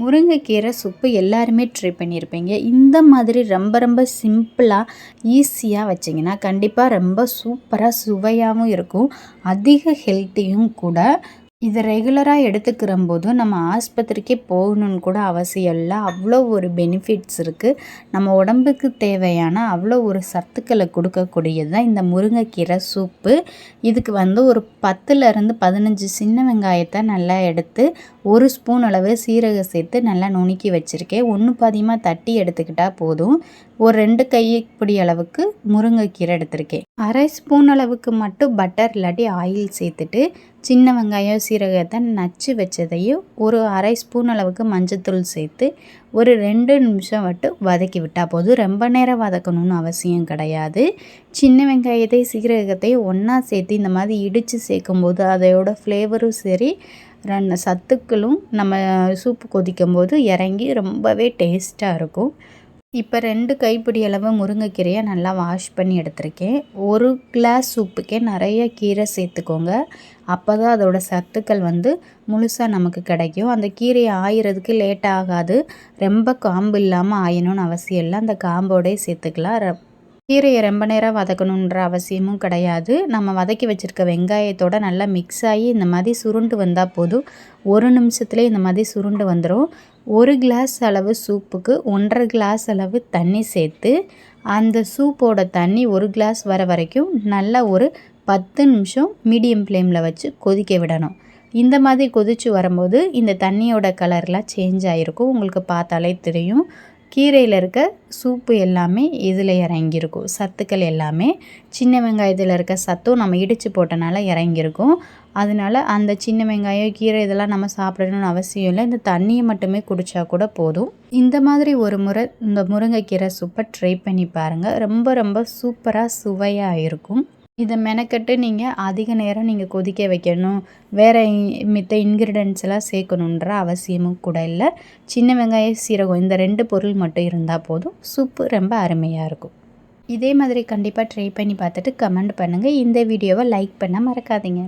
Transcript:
முருங்கைக்கீரை சூப்பு எல்லாருமே ட்ரை பண்ணியிருப்பீங்க. இந்த மாதிரி ரொம்ப ரொம்ப சிம்பிளாக ஈஸியாக வச்சிங்கன்னா கண்டிப்பாக ரொம்ப சூப்பராக சுவையாகவும் இருக்கும். அதிக ஹெல்த்தியும் கூட இதை ரெகுலராக எடுத்துக்கிற போது நம்ம ஆஸ்பத்திரிக்கே போகணுன்னு கூட அவசியம் இல்லை. அவ்வளோ ஒரு பெனிஃபிட்ஸ் இருக்குது நம்ம உடம்புக்கு தேவையான அவ்வளோ ஒரு சத்துக்களை கொடுக்கக்கூடியது தான் இந்த முருங்கைக்கீரை சூப்பு. இதுக்கு வந்து ஒரு பத்துலேருந்து பதினஞ்சு சின்ன வெங்காயத்தை நல்லா எடுத்து ஒரு ஸ்பூன் அளவு சீரகம் சேர்த்து நல்லா நுணுக்கி வச்சுருக்கேன். ஒன்று பாதியமாக தட்டி எடுத்துக்கிட்டால் போதும். ஒரு ரெண்டு கைப்பிடி அளவுக்கு முருங்கைக்கீரை எடுத்திருக்கேன். அரை ஸ்பூன் அளவுக்கு மட்டும் பட்டர் இல்லாட்டி ஆயில் சேர்த்துட்டு சின்ன வெங்காயம் சீரகத்தை நச்சு வச்சதையும் ஒரு அரை ஸ்பூன் அளவுக்கு மஞ்சத்தூள் சேர்த்து ஒரு ரெண்டு நிமிஷம் மட்டும் வதக்கி விட்டால் போதும். ரொம்ப நேரம் வதக்கணும்னு அவசியம் கிடையாது. சின்ன வெங்காயத்தை சீரகத்தையும் ஒன்றா சேர்த்து இந்த மாதிரி இடித்து சேர்க்கும்போது அதையோட ஃப்ளேவரும் சரி ரெண்டு சத்துக்களும் நம்ம சூப்பு கொதிக்கும் போது இறங்கி ரொம்பவே டேஸ்ட்டாக இருக்கும். இப்போ ரெண்டு கைப்பிடி அளவு முருங்கைக்கீரையை நல்லா வாஷ் பண்ணி எடுத்திருக்கேன். ஒரு கிளாஸ் சூப்புக்கே நிறைய கீரை சேர்த்துக்கோங்க. அப்போ தான் அதோடய சத்துக்கள் வந்து முழுசாக நமக்கு கிடைக்கும். அந்த கீரையை ஆயிறதுக்கு லேட் ஆகாது. ரொம்ப காம்பு இல்லாமல் ஆயணும்னு அவசியம் இல்லை. அந்த காம்போடே சேர்த்துக்கலாம். கீரையை ரொம்ப நேரம் வதக்கணுன்ற அவசியமும் கிடையாது. நம்ம வதக்கி வச்சுருக்க வெங்காயத்தோடு நல்லா மிக்ஸ் ஆகி இந்த மாதிரி சுருண்டு வந்தால் போதும். ஒரு நிமிஷத்துலேயே இந்த மாதிரி சுருண்டு வந்துடும் ஒரு கிளாஸ் அளவு சூப்புக்கு ஒன்றரை கிளாஸ் அளவு தண்ணி சேர்த்து அந்த சூப்போட தண்ணி ஒரு கிளாஸ் வர வரைக்கும் நல்லா ஒரு பத்து நிமிஷம் மீடியம் ஃப்ளேமில் வச்சு கொதிக்க விடணும். இந்த மாதிரி கொதித்து வரும்போது இந்த தண்ணியோட கலர்லாம் சேஞ்ச் ஆகிருக்கும் உங்களுக்கு பார்த்தாலே தெரியும். கீரையில் இருக்க சூப்பு எல்லாமே இதில் இறங்கியிருக்கும். சத்துக்கள் எல்லாமே சின்ன வெங்காயத்தில் இருக்க சத்தும் நம்ம இடித்து போட்டனால இறங்கியிருக்கும். அதனால அந்த சின்ன வெங்காயம் கீரை இதெல்லாம் நம்ம சாப்பிடணும்னு அவசியம் இல்லை. இந்த தண்ணியை மட்டுமே குடித்தா கூட போதும். இந்த மாதிரி ஒரு முறை இந்த முருங்கைக்கீரை சூப்பை ட்ரை பண்ணி பாருங்கள் ரொம்ப ரொம்ப சூப்பராக சுவையாக இருக்கும். இதை மெனக்கட்டு நீங்கள் அதிக நேரம் நீங்கள் கொதிக்க வைக்கணும். வேறு மித்த இன்க்ரீடியன்ஸ் எல்லாம் சேர்க்கணுன்ற அவசியமும் கூட இல்லை. சின்ன வெங்காயம் சீரகம் இந்த ரெண்டு பொருள் மட்டும் இருந்தால் போதும். சூப்பு ரொம்ப அருமையாக இருக்கும். இதே மாதிரி கண்டிப்பாக ட்ரை பண்ணி பார்த்துட்டு கமெண்ட் பண்ணுங்கள் இந்த வீடியோவை லைக் பண்ண மறக்காதீங்க.